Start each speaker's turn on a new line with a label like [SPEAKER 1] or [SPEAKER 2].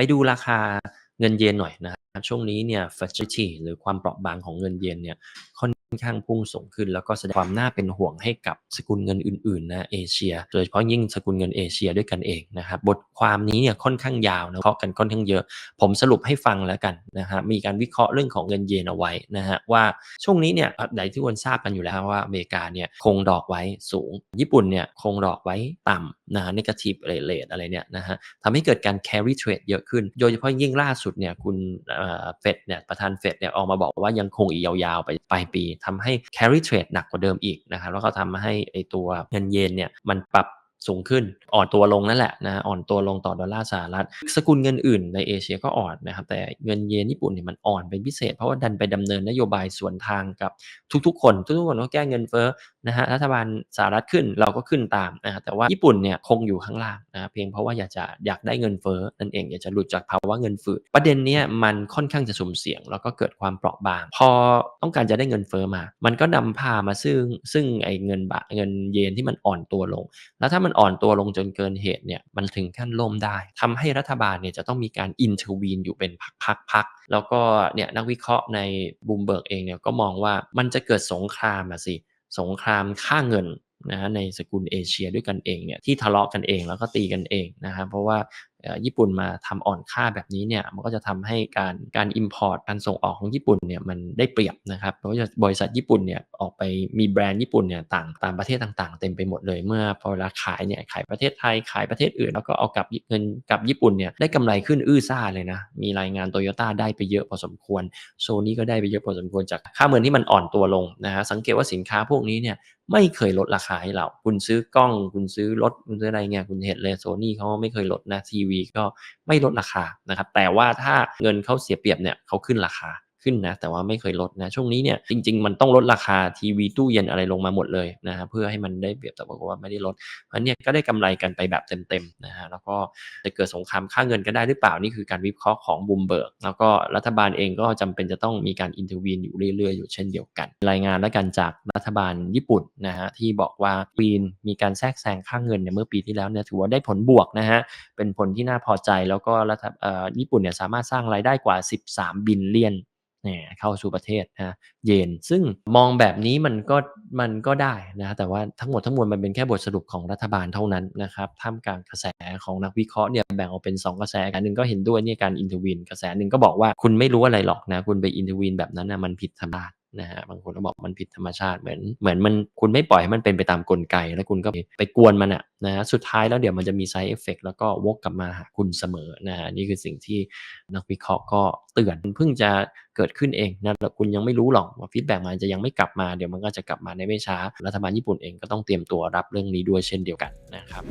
[SPEAKER 1] ไปดูราคา เงินเยนหน่อยนะครับช่วงนี้เนี่ย fragility หรือความเปราะบางของเงินเยนเนี่ยค่อนข้างพุ่งสูงขึ้น แล้วก็แสดงความน่าเป็นห่วงให้กับสกุลเงินอื่นๆนะเอเชีย โดยเฉพาะยิ่งสกุลเงินเอเชียด้วยกันเองนะครับบทความนี้เนี่ยค่อนข้างยาวนะเพราะกันค่อนข้างเยอะ ผมสรุปให้ฟังแล้วกันนะฮะมีการวิเคราะห์เรื่องของเงินเยนเอาไว้นะฮะว่าช่วงนี้เนี่ยใดที่ควรทราบกันอยู่แล้วว่าอเมริกาเนี่ยคงดอกไว้สูง ญี่ปุ่นเนี่ยคงดอกไว้ต่ำนะฮะ negative rate อะไรเนี่ยนะฮะทำให้เกิดการ carry trade เยอะขึ้น โดยเฉพาะยิ่งล่าสุดเนี่ยคุณเฟดเนี่ยประธานเฟดเนี่ยออกมาบอกว่ายังคงอีกยาวๆ ไปปลายปีทำให้ carry trade หนักกว่าเดิมอีกนะครับแล้วก็ทำให้ไอตัวเงินเยนเนี่ยมันปรับ สูงขึ้น อ่อนตัวลงนั่นแหละนะอ่อนตัวลงต่อดอลลาร์สหรัฐ สกุลเงินอื่นในเอเชียก็อ่อนนะครับ แต่เงินเยนญี่ปุ่นเนี่ยมันอ่อนเป็นพิเศษ เพราะว่าดันไปดำเนินนโยบายสวนทางกับทุกๆ คน ทุกๆคนก็แก้เงินเฟ้อนะฮะรัฐบาลสหรัฐขึ้นเราก็ขึ้นตามนะฮะแต่ว่าญี่ปุ่นเนี่ยคงอยู่ข้างล่างนะเพียงเพราะว่าอยากจะอยากได้เงินเฟ้อนั่นเองอยากจะหลุดจากภาวะเงินฝืดประเด็นเนี้ยมันค่อนข้างจะสุ่มเสี่ยง แล้วก็เกิดความเปราะบาง พอต้องการจะได้เงินเฟ้อมา มันก็นำพามาซึ่งซึ่งไอ้เงินบาทเงินเยนที่มันอ่อนตัวลง แล้วถ้ามันอ่อนตัวลงจนเกินเหตุเนี่ยมันถึงขั้นล่มได้ทำให้รัฐบาลเนี่ยจะต้องมีการอินเทอร์วีนอยู่เป็นพักๆแล้วก็เนี่ยนักวิเคราะห์ในบูมเบิร์กเองเนี่ยก็มองว่ามันจะเกิดสงครามอะสิสงครามค่าเงินนะในสกุลเอเชียด้วยกันเองเนี่ยที่ทะเลาะกันเองแล้วก็ตีกันเองนะครับเพราะว่า ญี่ปุ่นมาทำอ่อนค่าแบบนี้เนี่ยมันก็จะทำให้การการ import การส่งออกของญี่ปุ่นเนี่ยมันได้เปรียบนะครับเพราะว่าบริษัทญี่ปุ่นเนี่ยออกไปมีแบรนด์ญี่ปุ่นเนี่ยต่างตามประเทศต่างๆ เต็มไปหมดเลยเมื่อพอเวลาขายเนี่ยขายประเทศไทยขายประเทศอื่น แล้วก็เอากับเงินกับญี่ปุ่นเนี่ยได้กำไรขึ้นอื้อซ่าเลยนะมีรายงานโตโยต้าได้ไปเยอะพอสมควรโซนี่ก็ได้ไปเยอะพอสมควรจากค่าเงินที่มันอ่อนตัวลงนะฮะสังเกตว่าสินค้าพวกนี้เนี่ยไม่เคยลดราคาให้เรา คุณซื้อกล้อง คุณซื้อรถ คุณซื้ออะไรเงี้ย คุณเห็นเลยโซนี่เขาไม่เคยลดนะทีวก็ไม่ลดราคานะครับแต่ว่าถ้าเงินเขาเสียเปรียบเนี่ยเขาขึ้นราคา ขึ้นนะ แต่ว่าไม่เคยลดนะ ช่วงนี้เนี่ยจริง ๆ มันต้องลดราคาทีวีตู้เย็นอะไรลงมาหมดเลยนะฮะเพื่อให้มันได้เปรียบแต่บอกว่าไม่ได้ลดเพราะเนี่ยก็ได้กำไรกันไปแบบเต็มๆนะฮะแล้วก็จะเกิดสงครามค่าเงินก็ได้หรือเปล่านี่คือการวิเคราะห์ของบูมเบิร์กแล้วก็รัฐบาลเองก็จำเป็นจะต้องมีการอินเทอร์วีนอยู่เรื่อยๆอยู่เช่นเดียวกัน รายงานและกันจากรัฐบาลญี่ปุ่นนะฮะที่บอกว่าวีนมีการแทรกแซงค่าเงินเนี่ยเมื่อปีที่แล้วเนี่ยถือว่าได้ผลบวกนะฮะเป็นผลที่น่าพอใจแล้วก็รัฐญี่ปุ่นเนี่ยสามารถสร้างรายได้กว่า 13 บิลเลียน เนี่ยเข้าสู่ประเทศนะเยนซึ่งมองแบบนี้มันก็มันก็ได้นะแต่ว่าทั้งหมดทั้งมวลมันเป็นแค่บทสรุปของรัฐบาลเท่านั้นนะครับท่ามกลางกระแสของนักวิเคราะห์เนี่ยแบ่งออกเป็น 2 กระแสกันหนึ่งก็เห็นด้วยเนี่ยการอินเทอร์วิน กระแสหนึ่งก็บอกว่าคุณไม่รู้อะไรหรอกนะคุณไปอินเทอร์วินแบบนั้นนะมันผิดธรรมชาติ นะฮะบางคนก็บอกมันผิดธรรมชาติเหมือนเหมือนมันคุณไม่ปล่อยให้มันเป็นไปตามกลไก แล้วคุณก็ไปกวนมันอะนะฮะสุดท้ายแล้วเดี๋ยวมันจะมีไซด์เอฟเฟกแล้วก็วกกลับมาหาคุณเสมอนะฮะนี่คือสิ่งที่นักวิเคราะห์ก็เตือนเพิ่งจะเกิดขึ้นเองนะแต่คุณยังไม่รู้หรอกว่าฟีดแบ็กมันจะยังไม่กลับมาเดี๋ยวมันก็จะกลับมาในไม่ช้ารัฐบาลญี่ปุ่นเองก็ต้องเตรียมตัวรับเรื่องนี้ด้วยเช่นเดียวกันนะครับ